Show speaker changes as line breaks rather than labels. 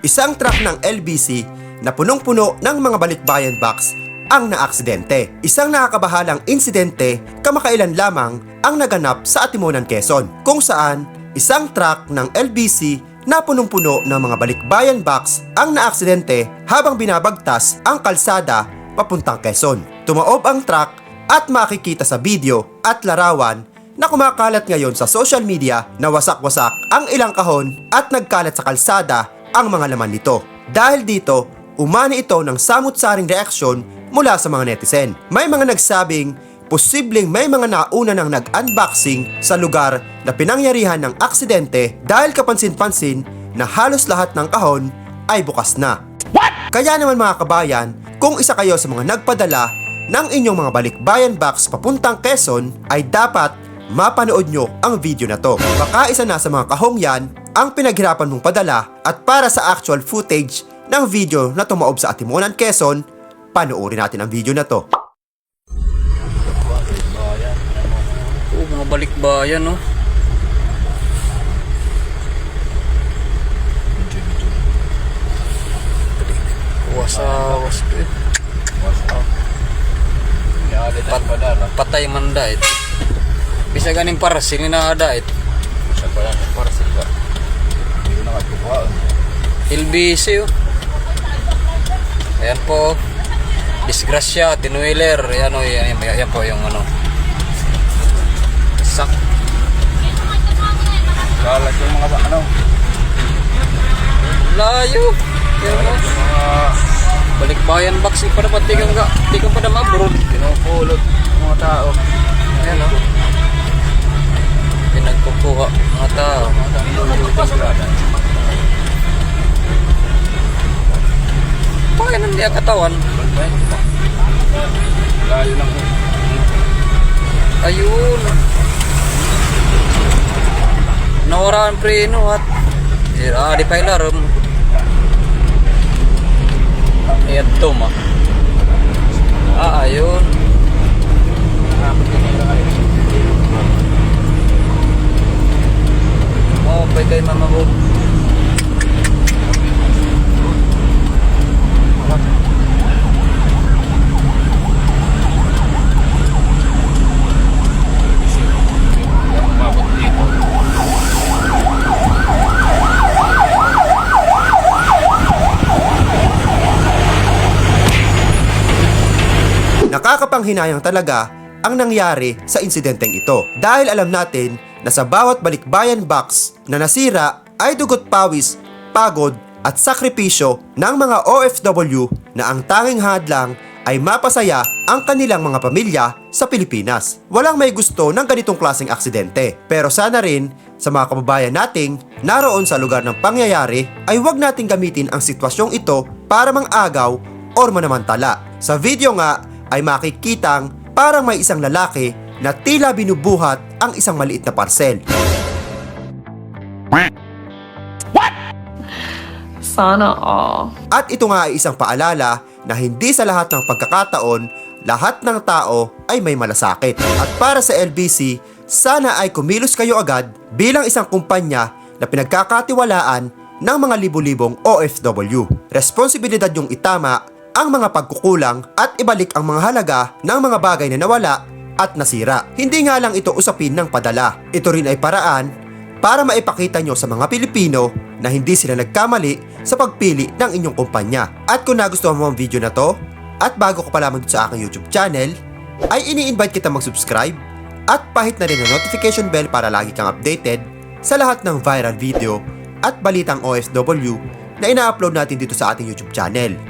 Isang truck ng LBC na punong-puno ng mga balikbayan box ang naaksidente. Isang nakakabahalang insidente kamakailan lamang ang naganap sa Atimunan, Quezon, kung saan isang truck ng LBC na punong-puno ng mga balikbayan box ang naaksidente habang binabagtas ang kalsada papuntang Quezon. Tumaob ang truck at makikita sa video at larawan na kumakalat ngayon sa social media na wasak-wasak ang ilang kahon at nagkalat sa kalsada ang mga laman nito. Dahil dito, umani ito ng samut-saring reaksyon mula sa mga netizen. May mga nagsabing posibleng may mga nauna ng nag-unboxing sa lugar na pinangyarihan ng aksidente dahil kapansin-pansin na halos lahat ng kahon ay bukas na. Kaya naman mga kabayan, kung isa kayo sa mga nagpadala ng inyong mga balikbayan box papuntang Quezon, ay dapat mapanood nyo ang video na to. Baka isa na sa mga kahong yan ang pinaghirapan mong padala at para sa actual footage ng video na tumaob sa Atimonan, Quezon, panoorin natin ang video na to.
Oo, mga balikbayan, no? Wasawas ko eh. Pat, patay man dait. Bisa ganing parasil na dait. LBC oh. Ayan po. Disgrasya, tinuiler. Ayan o, yan, yan, yan po yung ano. Sak.
Kalat yung mga ano,
Layo. Yan o.
mga
Balikbayan box pa dapat tigang ka. Tigang pa naman bro.
pinupulot mga tao.
Ayan o. Hindi ang katawan?
Layo ng
Ayun. Nawara ang preno at ah, di pa ilaram. Ayan to ma. Ah, ayun. Oh, pwede kay mama mo.
Nakakapanghinayang talaga ang nangyari sa insidenteng ito dahil alam natin na sa bawat balikbayan box na nasira ay dugot pawis, pagod at sakripisyo ng mga OFW na ang tanging hadlang ay mapasaya ang kanilang mga pamilya sa Pilipinas. Walang may gusto ng ganitong klaseng aksidente. Pero sana rin sa mga kababayan nating naroon sa lugar ng pangyayari ay huwag nating gamitin ang sitwasyong ito para mang-agaw or manamantala. Sa video nga ay makikitang parang may isang lalaki na tila binubuhat ang isang maliit na parcel.
Sana all.
At ito nga ay isang paalala na hindi sa lahat ng pagkakataon, lahat ng tao ay may malasakit. At para sa LBC, sana ay kumilos kayo agad bilang isang kumpanya na pinagkakatiwalaan ng mga libu-libong OFW. Responsibilidad yung itama ang mga pagkukulang at ibalik ang mga halaga ng mga bagay na nawala at nasira. Hindi nga lang ito usapin ng padala. Ito rin ay paraan para maipakita nyo sa mga Pilipino na hindi sila nagkamali sa pagpili ng inyong kumpanya. At kung nagustuhan mo ang video na to, at bago ka pa lamang sa aking YouTube channel, ay ini-invite kita mag-subscribe at pahit na rin ang notification bell para lagi kang updated sa lahat ng viral video at balitang OFW na ina-upload natin dito sa ating YouTube channel.